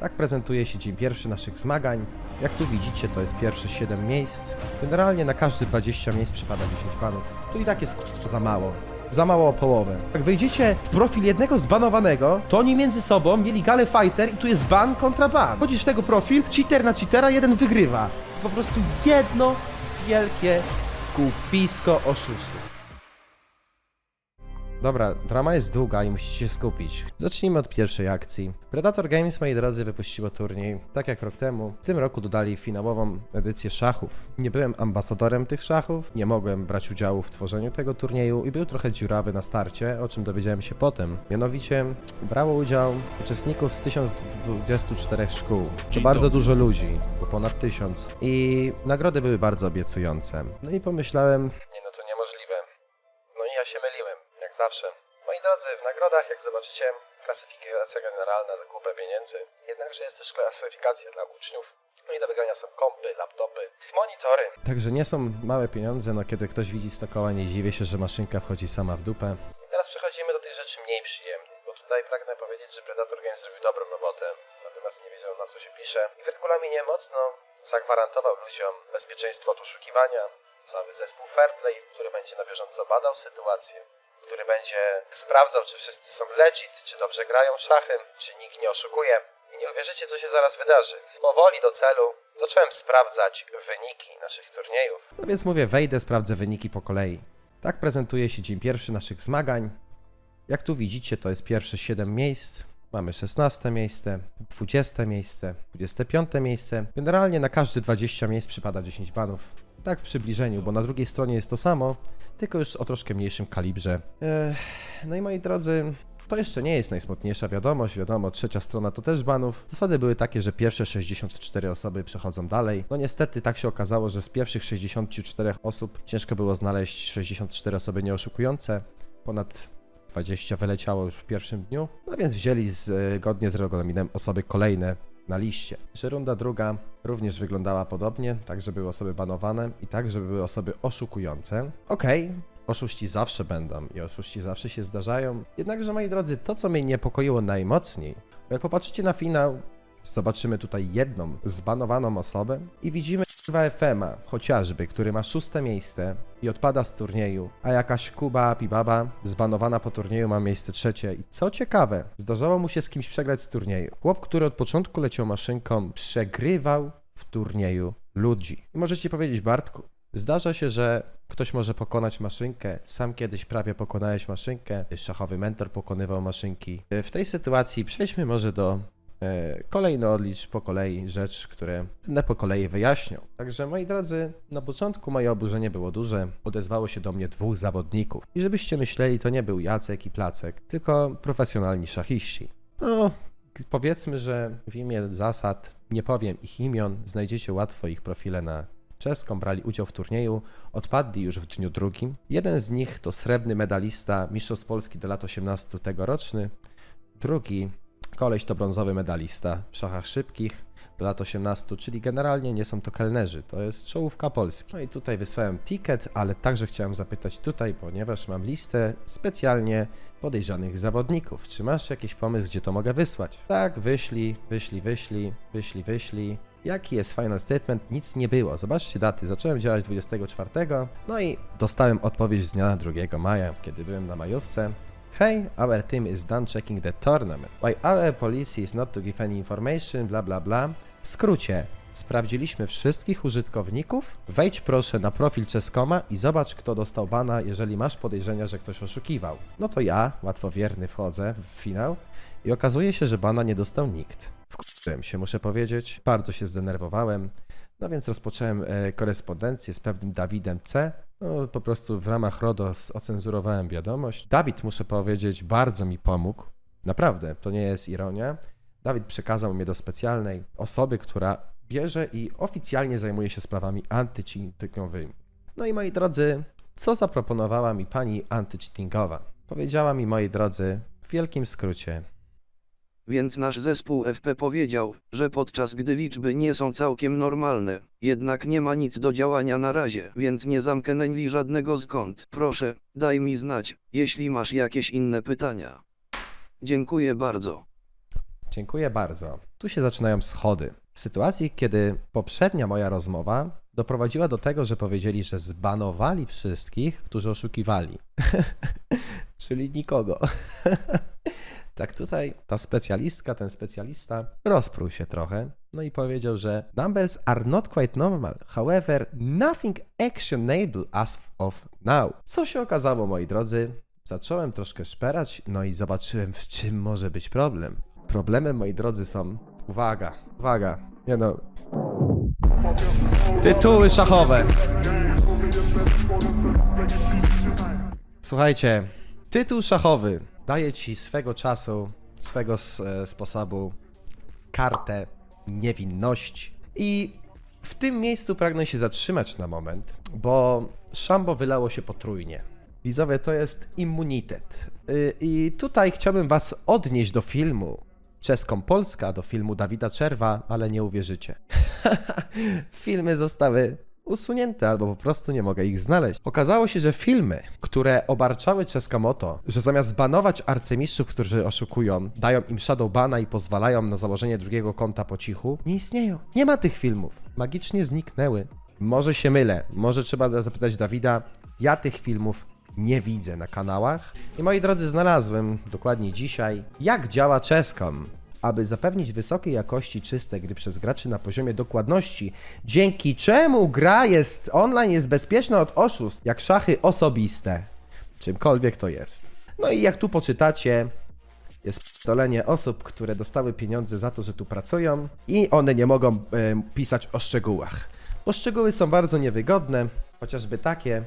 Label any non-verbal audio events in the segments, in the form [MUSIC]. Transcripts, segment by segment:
Tak prezentuje się dzień pierwszy naszych zmagań. Jak tu widzicie, to jest pierwsze 7 miejsc. Generalnie na każde 20 miejsc przypada 10 banów. Tu i tak jest za mało. Za mało o połowę. Jak wejdziecie w profil jednego zbanowanego, to oni między sobą mieli galę fighter i tu jest ban kontra ban. Chodzisz w tego profil, cheater na cheatera, jeden wygrywa. Po prostu jedno wielkie skupisko oszustów. Dobra, drama jest długa i musicie się skupić. Zacznijmy od pierwszej akcji. Predator Games, moi drodzy, wypuściło turniej, tak jak rok temu. W tym roku dodali finałową edycję szachów. Nie byłem ambasadorem tych szachów, nie mogłem brać udziału w tworzeniu tego turnieju i był trochę dziurawy na starcie, o czym dowiedziałem się potem. Mianowicie brało udział uczestników z 1024 szkół. To bardzo dużo ludzi, bo ponad tysiąc. I nagrody były bardzo obiecujące. No i pomyślałem, nie zawsze. Moi drodzy, w nagrodach, jak zobaczycie, klasyfikacja generalna za kupę pieniędzy. Jednakże jest też klasyfikacja dla uczniów. No i do wygrania są kompy, laptopy, monitory. Także nie są małe pieniądze, no kiedy ktoś widzi 100 koła, nie dziwię się, że maszynka wchodzi sama w dupę. I teraz przechodzimy do tych rzeczy mniej przyjemnych, bo tutaj pragnę powiedzieć, że Predator Games zrobił dobrą robotę, natomiast nie wiedział na co się pisze. I w regulaminie mocno zagwarantował ludziom bezpieczeństwo od oszukiwania, cały zespół Fairplay, który będzie na bieżąco badał sytuację, który będzie sprawdzał, czy wszyscy są legit, czy dobrze grają szachy, czy nikt nie oszukuje. I nie uwierzycie, co się zaraz wydarzy. Powoli do celu zacząłem sprawdzać wyniki naszych turniejów. No więc mówię, wejdę, sprawdzę wyniki po kolei. Tak prezentuje się dzień pierwszy naszych zmagań. Jak tu widzicie, to jest pierwsze 7 miejsc. Mamy 16 miejsce, 20 miejsce, 25 miejsce. Generalnie na każde 20 miejsc przypada 10 banów. Tak w przybliżeniu, bo na drugiej stronie jest to samo, tylko już o troszkę mniejszym kalibrze. Ech, no i moi drodzy, to jeszcze nie jest najsmutniejsza wiadomość. Wiadomo, trzecia strona to też banów. Zasady były takie, że pierwsze 64 osoby przechodzą dalej. No niestety tak się okazało, że z pierwszych 64 osób ciężko było znaleźć 64 osoby nieoszukujące. Ponad 20 wyleciało już w pierwszym dniu. No więc wzięli zgodnie z regulaminem osoby kolejne na liście. Jeszcze runda druga również wyglądała podobnie, tak żeby były osoby banowane i tak żeby były osoby oszukujące. Okej, oszuści zawsze będą i oszuści zawsze się zdarzają. Jednakże moi drodzy, to co mnie niepokoiło najmocniej, jak popatrzycie na finał, zobaczymy tutaj jedną zbanowaną osobę i widzimy Kurwa FM-a, chociażby, który ma szóste miejsce i odpada z turnieju, a jakaś Kuba Pibaba, zbanowana po turnieju, ma miejsce trzecie. I co ciekawe, zdarzało mu się z kimś przegrać z turnieju. Chłop, który od początku leciał maszynką, przegrywał w turnieju ludzi. I możecie powiedzieć, Bartku, zdarza się, że ktoś może pokonać maszynkę. Sam kiedyś prawie pokonałeś maszynkę, szachowy mentor pokonywał maszynki. W tej sytuacji przejdźmy może do E, Kolejno odlicz po kolei rzecz, które będę po kolei wyjaśniał. Także moi drodzy, na początku moje oburzenie było duże. Odezwało się do mnie dwóch zawodników. I żebyście myśleli, to nie był Jacek i Placek, tylko profesjonalni szachiści. No, powiedzmy, że w imię zasad, nie powiem ich imion, znajdziecie łatwo ich profile na czeską, brali udział w turnieju, odpadli już w dniu drugim. Jeden z nich to srebrny medalista Mistrzostw Polski do lat 18 tegoroczny, drugi Koleś to brązowy medalista w szachach szybkich do lat 18, czyli generalnie nie są to kelnerzy, to jest czołówka Polski. No i tutaj wysłałem ticket, ale także chciałem zapytać tutaj, ponieważ mam listę specjalnie podejrzanych zawodników. Czy masz jakiś pomysł, gdzie to mogę wysłać? Tak, wyślij, wyślij, wyślij, wyślij, wyślij. Jaki jest final statement? Nic nie było. Zobaczcie daty. Zacząłem działać 24, no i dostałem odpowiedź dnia 2 maja, kiedy byłem na majówce. Hey, our team is done checking the tournament. Why our policy is not to give any information, bla bla bla. W skrócie, sprawdziliśmy wszystkich użytkowników. Wejdź proszę na profil Czeskoma i zobacz, kto dostał bana, jeżeli masz podejrzenia, że ktoś oszukiwał. No to ja, łatwowierny, wchodzę w finał i okazuje się, że bana nie dostał nikt. Wkurzyłem się, muszę powiedzieć. Bardzo się zdenerwowałem. No więc rozpocząłem e, korespondencję z pewnym Dawidem C. No, po prostu w ramach RODOS ocenzurowałem wiadomość. Dawid, muszę powiedzieć, bardzo mi pomógł. Naprawdę, to nie jest ironia. Dawid przekazał mnie do specjalnej osoby, która bierze i oficjalnie zajmuje się sprawami antycheatingowymi. No i moi drodzy, co zaproponowała mi pani antycheatingowa? Powiedziała mi, moi drodzy, w wielkim skrócie, Więc nasz zespół FP powiedział, że podczas gdy liczby nie są całkiem normalne, jednak nie ma nic do działania na razie, więc nie zamknęli żadnego skąd. Proszę, daj mi znać, jeśli masz jakieś inne pytania. Dziękuję bardzo. Dziękuję bardzo. Tu się zaczynają schody. W sytuacji, kiedy poprzednia moja rozmowa doprowadziła do tego, że powiedzieli, że zbanowali wszystkich, którzy oszukiwali. [LAUGHS] Czyli nikogo. [LAUGHS] tak tutaj ta specjalistka, ten specjalista rozprół się trochę, no i powiedział, że numbers are not quite normal, however, nothing actionable as of now. Co się okazało, moi drodzy? Zacząłem troszkę szperać, no i zobaczyłem, w czym może być problem. Problemem, moi drodzy, są. Uwaga, uwaga, nie no. Tytuły szachowe. Słuchajcie, tytuł szachowy daje ci swego czasu, swego e, sposobu kartę niewinności. I w tym miejscu pragnę się zatrzymać na moment, bo szambo wylało się potrójnie. Widzowie, to jest immunitet. Y, I tutaj chciałbym was odnieść do filmu Czeską Polska, do filmu Dawida Czerwa, ale nie uwierzycie. [LAUGHS] Filmy zostały usunięte albo po prostu nie mogę ich znaleźć. Okazało się, że filmy, które obarczały Czeska Moto, że zamiast banować arcymistrzów, którzy oszukują, dają im shadowbana i pozwalają na założenie drugiego konta po cichu, nie istnieją. Nie ma tych filmów. Magicznie zniknęły. Może się mylę, może trzeba zapytać Dawida. Ja tych filmów nie widzę na kanałach. I moi drodzy, znalazłem dokładnie dzisiaj, jak działa Czeskom. Aby zapewnić wysokiej jakości czyste gry przez graczy na poziomie dokładności, dzięki czemu gra jest online jest bezpieczna od oszustw, jak szachy osobiste. Czymkolwiek to jest. No i jak tu poczytacie, jest pistolenie osób, które dostały pieniądze za to, że tu pracują i one nie mogą e, pisać o szczegółach. Bo szczegóły są bardzo niewygodne, chociażby takie,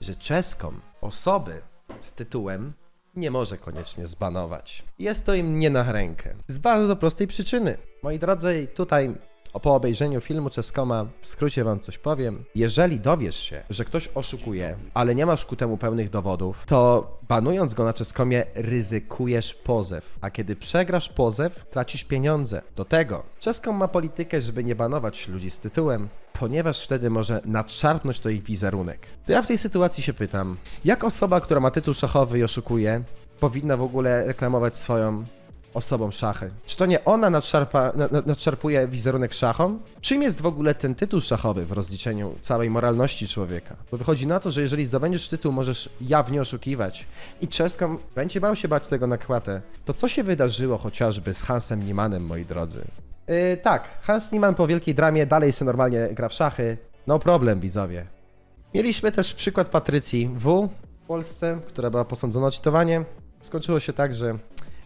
że czeskom osoby z tytułem nie może koniecznie zbanować. Jest to im nie na rękę. Z bardzo prostej przyczyny. Moi drodzy, tutaj o- po obejrzeniu filmu Czeskoma w skrócie wam coś powiem. Jeżeli dowiesz się, że ktoś oszukuje, ale nie masz ku temu pełnych dowodów, to banując go na Czeskomie ryzykujesz pozew. A kiedy przegrasz pozew, tracisz pieniądze. Do tego Czeskom ma politykę, żeby nie banować ludzi z tytułem, ponieważ wtedy może nadszarpnąć to ich wizerunek. To ja w tej sytuacji się pytam, jak osoba, która ma tytuł szachowy i oszukuje, powinna w ogóle reklamować swoją osobą szachy? Czy to nie ona nadszarpa, na- na- nadszarpuje wizerunek szachom? Czym jest w ogóle ten tytuł szachowy w rozliczeniu całej moralności człowieka? Bo wychodzi na to, że jeżeli zdobędziesz tytuł, możesz jawnie oszukiwać i czeską będzie bał się bać tego na kłatę. To co się wydarzyło chociażby z Hansem Niemanem, moi drodzy? Yy, tak, Hans Niemann po wielkiej dramie dalej se normalnie gra w szachy. No problem, widzowie. Mieliśmy też przykład Patrycji W. w Polsce, która była posądzona o cheatowanie. Skończyło się tak, że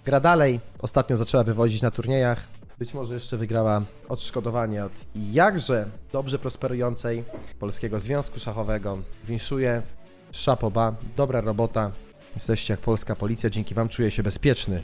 gra dalej. Ostatnio zaczęła wywozić na turniejach. Być może jeszcze wygrała odszkodowanie od jakże dobrze prosperującej Polskiego Związku Szachowego. Winszuję. Szapoba. Dobra robota. Jesteście jak polska policja. Dzięki wam czuję się bezpieczny.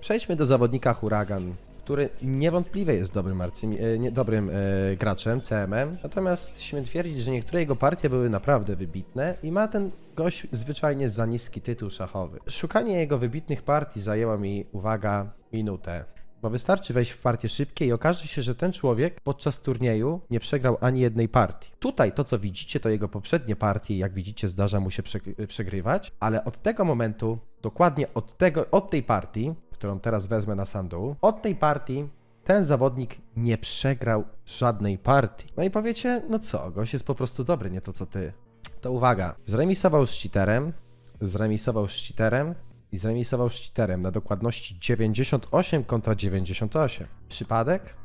Przejdźmy do zawodnika Huragan, który niewątpliwie jest dobrym, arcymi, e, nie, dobrym e, graczem, CM-em, natomiast śmiem twierdzić, że niektóre jego partie były naprawdę wybitne i ma ten gość zwyczajnie za niski tytuł szachowy. Szukanie jego wybitnych partii zajęło mi, uwaga, minutę. Bo wystarczy wejść w partię szybkie i okaże się, że ten człowiek podczas turnieju nie przegrał ani jednej partii. Tutaj to, co widzicie, to jego poprzednie partie, jak widzicie, zdarza mu się przeg- przegrywać, ale od tego momentu, dokładnie od, tego, od tej partii, którą teraz wezmę na sam dół, od tej partii ten zawodnik nie przegrał żadnej partii. No i powiecie, no co, gość jest po prostu dobry, nie to co ty. To uwaga, zremisował z cheaterem, zremisował z cheaterem i zremisował z cheaterem na dokładności 98 kontra 98. Przypadek?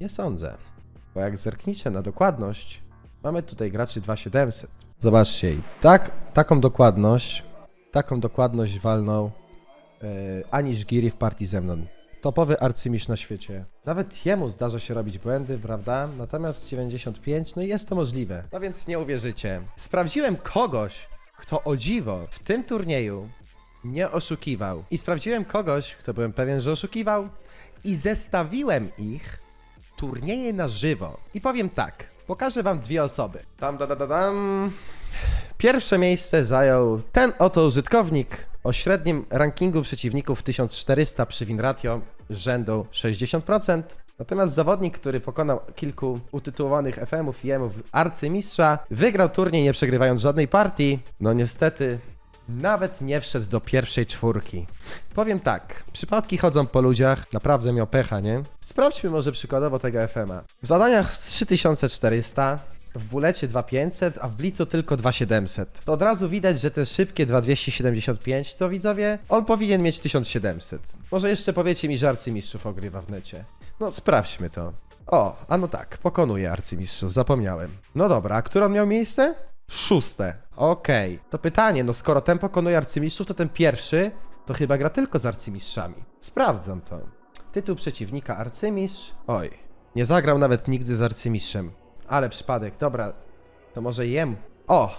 Nie sądzę, bo jak zerknicie na dokładność, mamy tutaj graczy 2700. Zobaczcie, i tak, taką dokładność, taką dokładność walnął e, Anish Giri w partii ze mną. Topowy arcymistrz na świecie. Nawet jemu zdarza się robić błędy, prawda? Natomiast 95, no jest to możliwe. No więc nie uwierzycie. Sprawdziłem kogoś, kto o dziwo w tym turnieju nie oszukiwał. I sprawdziłem kogoś, kto byłem pewien, że oszukiwał. I zestawiłem ich turnieje na żywo. I powiem tak, pokażę wam dwie osoby. Tam, da, da, da, dam. Pierwsze miejsce zajął ten oto użytkownik o średnim rankingu przeciwników 1400 przy win ratio rzędu 60%. Natomiast zawodnik, który pokonał kilku utytułowanych FM-ów i M-ów arcymistrza, wygrał turniej nie przegrywając żadnej partii. No niestety nawet nie wszedł do pierwszej czwórki. Powiem tak, przypadki chodzą po ludziach, naprawdę miał pecha, nie? Sprawdźmy może przykładowo tego FM-a. W zadaniach 3400, w bulecie 2500, a w blicu tylko 2700. To od razu widać, że te szybkie 2275 to widzowie, on powinien mieć 1700. Może jeszcze powiecie mi, że arcymistrzów ogrywa w necie. No sprawdźmy to. O, a no tak, pokonuje arcymistrzów, zapomniałem. No dobra, a które on miał miejsce? Szóste. Okej. To pytanie, no skoro ten pokonuje arcymistrzów, to ten pierwszy to chyba gra tylko z arcymistrzami. Sprawdzam to. Tytuł przeciwnika arcymistrz. Oj, nie zagrał nawet nigdy z arcymistrzem. Ale przypadek, dobra. To może jem. O!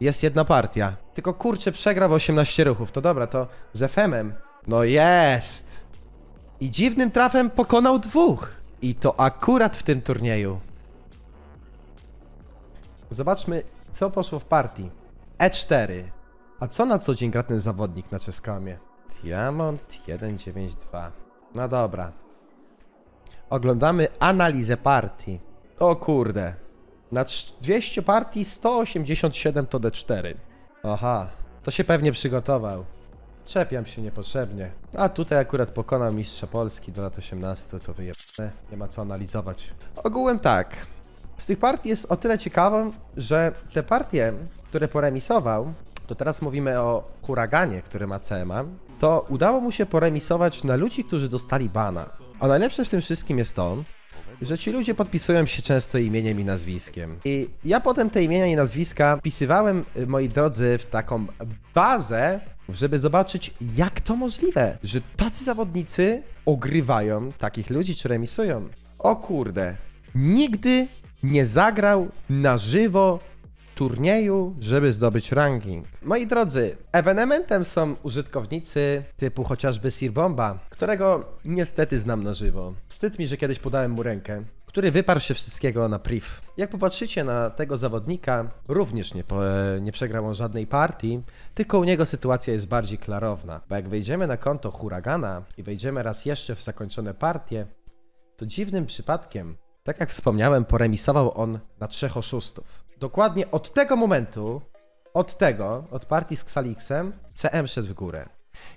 Jest jedna partia. Tylko kurczę, przegrał w 18 ruchów. To dobra, to z FM-em. No jest! I dziwnym trafem pokonał dwóch. I to akurat w tym turnieju. Zobaczmy, co poszło w partii. E4. A co na co dzień gra ten zawodnik na czeskamie? Diamond 192. No dobra. Oglądamy analizę partii. O kurde. Na trz- 200 partii 187 to D4. Aha, to się pewnie przygotował. Czepiam się niepotrzebnie. A tutaj akurat pokonał mistrza Polski do lat 18, to wyjebane. Nie ma co analizować. Ogółem tak. Z tych partii jest o tyle ciekawą, że te partie, które poremisował, to teraz mówimy o huraganie, który ma CMA, to udało mu się poremisować na ludzi, którzy dostali bana. A najlepsze w tym wszystkim jest to, że ci ludzie podpisują się często imieniem i nazwiskiem. I ja potem te imienia i nazwiska wpisywałem, y, moi drodzy, w taką bazę, żeby zobaczyć, jak to możliwe, że tacy zawodnicy ogrywają takich ludzi, czy remisują. O kurde, nigdy nie zagrał na żywo turnieju, żeby zdobyć ranking. Moi drodzy, ewenementem są użytkownicy typu chociażby Sir Bomba, którego niestety znam na żywo. Wstyd mi, że kiedyś podałem mu rękę, który wyparł się wszystkiego na priv. Jak popatrzycie na tego zawodnika, również nie, po, nie przegrał on żadnej partii, tylko u niego sytuacja jest bardziej klarowna. Bo jak wejdziemy na konto Huragana i wejdziemy raz jeszcze w zakończone partie, to dziwnym przypadkiem, tak jak wspomniałem, poremisował on na trzech oszustów. Dokładnie od tego momentu, od tego, od partii z Xalixem, CM szedł w górę.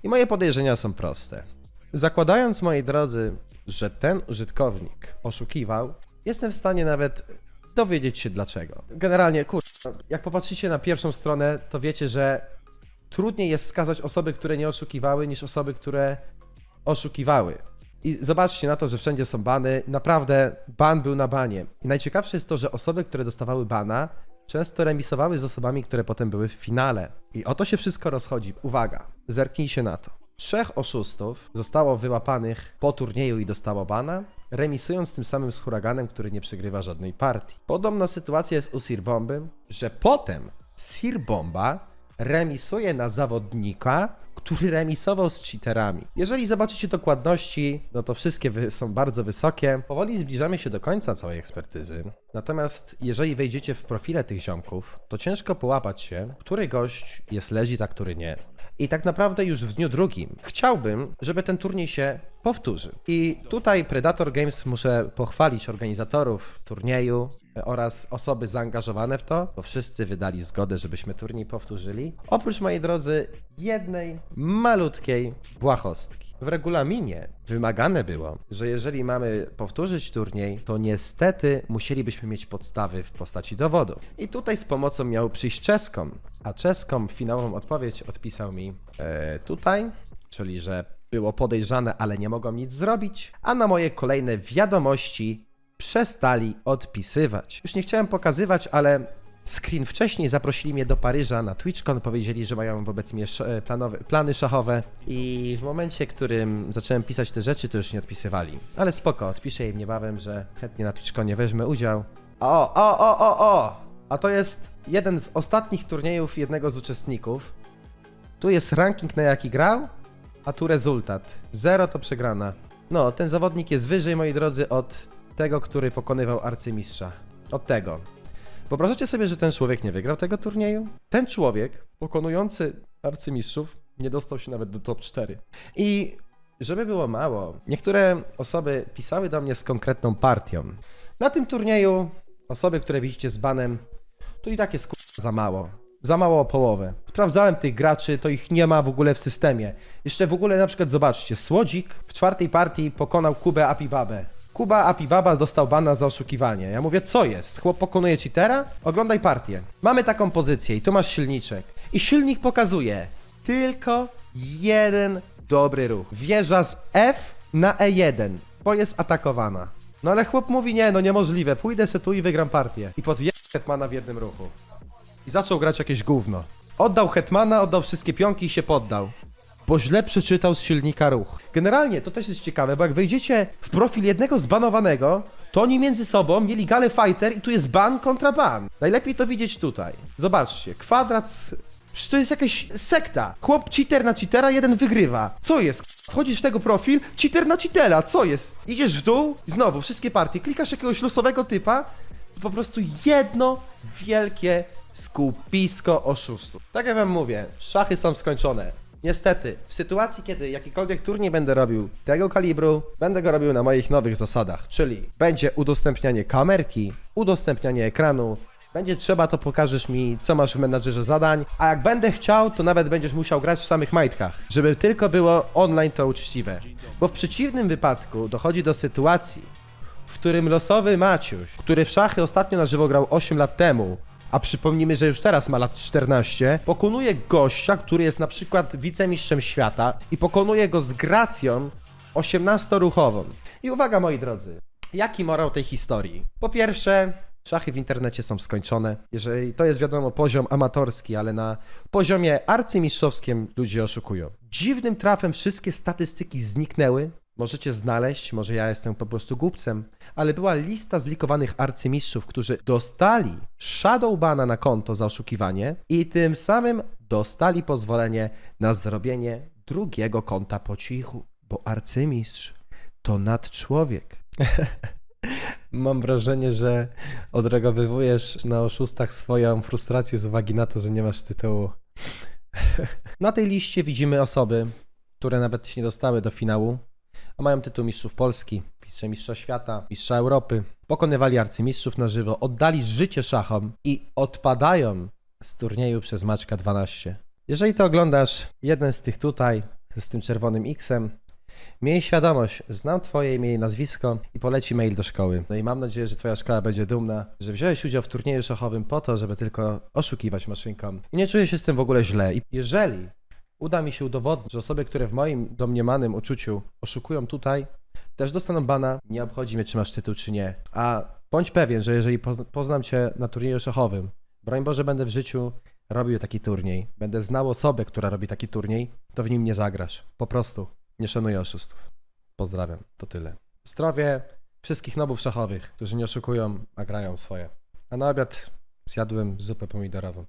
I moje podejrzenia są proste. Zakładając, moi drodzy, że ten użytkownik oszukiwał, jestem w stanie nawet dowiedzieć się dlaczego. Generalnie, kur... jak popatrzycie na pierwszą stronę, to wiecie, że trudniej jest skazać osoby, które nie oszukiwały, niż osoby, które oszukiwały. I zobaczcie na to, że wszędzie są bany. Naprawdę ban był na banie. I najciekawsze jest to, że osoby, które dostawały bana, często remisowały z osobami, które potem były w finale. I o to się wszystko rozchodzi. Uwaga, zerknijcie na to. Trzech oszustów zostało wyłapanych po turnieju i dostało bana, remisując tym samym z huraganem, który nie przegrywa żadnej partii. Podobna sytuacja jest u Sir Bomby, że potem Sir Bomba remisuje na zawodnika, który remisował z cheaterami. Jeżeli zobaczycie dokładności, no to wszystkie są bardzo wysokie. Powoli zbliżamy się do końca całej ekspertyzy. Natomiast jeżeli wejdziecie w profile tych ziomków, to ciężko połapać się, który gość jest legit, a który nie. I tak naprawdę już w dniu drugim chciałbym, żeby ten turniej się powtórzył. I tutaj Predator Games muszę pochwalić organizatorów turnieju oraz osoby zaangażowane w to, bo wszyscy wydali zgodę, żebyśmy turniej powtórzyli. Oprócz moi drodzy, jednej malutkiej błahostki. W regulaminie wymagane było, że jeżeli mamy powtórzyć turniej, to niestety musielibyśmy mieć podstawy w postaci dowodu. I tutaj z pomocą miał przyjść czeską, a czeską finałową odpowiedź odpisał mi e, tutaj, czyli że było podejrzane, ale nie mogą nic zrobić, a na moje kolejne wiadomości przestali odpisywać. Już nie chciałem pokazywać, ale screen wcześniej zaprosili mnie do Paryża na TwitchCon, powiedzieli, że mają wobec mnie sz- e, planowe, plany szachowe i w momencie, którym zacząłem pisać te rzeczy, to już nie odpisywali. Ale spoko, odpiszę im niebawem, że chętnie na TwitchConie wezmę udział. O, o, o, o, o! A to jest jeden z ostatnich turniejów jednego z uczestników. Tu jest ranking na jaki grał, a tu rezultat. Zero to przegrana. No, ten zawodnik jest wyżej, moi drodzy, od tego, który pokonywał arcymistrza. Od tego. Wyobrażacie sobie, że ten człowiek nie wygrał tego turnieju? Ten człowiek, pokonujący arcymistrzów, nie dostał się nawet do top 4. I żeby było mało, niektóre osoby pisały do mnie z konkretną partią. Na tym turnieju osoby, które widzicie z banem, to i tak jest za mało. Za mało o połowę. Sprawdzałem tych graczy, to ich nie ma w ogóle w systemie. Jeszcze w ogóle na przykład zobaczcie, Słodzik w czwartej partii pokonał Kubę Apibabę. Kuba Apibaba dostał bana za oszukiwanie. Ja mówię, co jest? Chłop pokonuje cheatera? Oglądaj partię. Mamy taką pozycję i tu masz silniczek. I silnik pokazuje tylko jeden dobry ruch. Wieża z F na E1, bo jest atakowana. No ale chłop mówi, nie, no niemożliwe, pójdę se tu i wygram partię. I pod Hetmana w jednym ruchu. I zaczął grać jakieś gówno. Oddał Hetmana, oddał wszystkie pionki i się poddał. Bo źle przeczytał z silnika ruch. Generalnie to też jest ciekawe, bo jak wejdziecie w profil jednego zbanowanego, to oni między sobą mieli galę fighter i tu jest ban kontra ban. Najlepiej to widzieć tutaj. Zobaczcie, kwadrat Przecież to jest jakaś sekta. Chłop cheater na cheatera, jeden wygrywa. Co jest? Wchodzisz w tego profil, cheater na cheatera, co jest? Idziesz w dół i znowu wszystkie partie, klikasz jakiegoś losowego typa, to po prostu jedno wielkie skupisko oszustów. Tak jak wam mówię, szachy są skończone. Niestety, w sytuacji, kiedy jakikolwiek turniej będę robił tego kalibru, będę go robił na moich nowych zasadach, czyli będzie udostępnianie kamerki, udostępnianie ekranu, będzie trzeba, to pokażesz mi, co masz w menadżerze zadań, a jak będę chciał, to nawet będziesz musiał grać w samych majtkach, żeby tylko było online to uczciwe. Bo w przeciwnym wypadku dochodzi do sytuacji, w którym losowy Maciuś, który w szachy ostatnio na żywo grał 8 lat temu, a przypomnijmy, że już teraz ma lat 14, pokonuje gościa, który jest na przykład wicemistrzem świata i pokonuje go z gracją 18-ruchową. I uwaga moi drodzy, jaki morał tej historii? Po pierwsze, szachy w internecie są skończone. Jeżeli to jest wiadomo poziom amatorski, ale na poziomie arcymistrzowskim ludzie oszukują. Dziwnym trafem wszystkie statystyki zniknęły. Możecie znaleźć, może ja jestem po prostu głupcem, ale była lista zlikowanych arcymistrzów, którzy dostali shadowbana na konto za oszukiwanie i tym samym dostali pozwolenie na zrobienie drugiego konta po cichu, bo arcymistrz to nadczłowiek. [LAUGHS] Mam wrażenie, że odregowywujesz na oszustach swoją frustrację z uwagi na to, że nie masz tytułu. [LAUGHS] Na tej liście widzimy osoby, które nawet się nie dostały do finału, a mają tytuł mistrzów Polski, mistrza świata, mistrza Europy. Pokonywali arcymistrzów na żywo, oddali życie szachom i odpadają z turnieju przez Maczka 12. Jeżeli to oglądasz, jeden z tych tutaj, z tym czerwonym X-em, Miej świadomość, znam twoje imię i nazwisko i poleci mail do szkoły. No i mam nadzieję, że twoja szkoła będzie dumna, że wziąłeś udział w turnieju szachowym po to, żeby tylko oszukiwać maszynkom. I nie czuję się z tym w ogóle źle. I jeżeli uda mi się udowodnić, że osoby, które w moim domniemanym uczuciu oszukują tutaj, też dostaną bana, nie obchodzi mnie, czy masz tytuł, czy nie. A bądź pewien, że jeżeli poz- poznam cię na turnieju szachowym, broń Boże, będę w życiu robił taki turniej, będę znał osobę, która robi taki turniej, to w nim nie zagrasz. Po prostu. Nie szanuję oszustów. Pozdrawiam, to tyle. Zdrowie wszystkich nobów szachowych, którzy nie oszukują, a grają swoje. A na obiad zjadłem zupę pomidorową.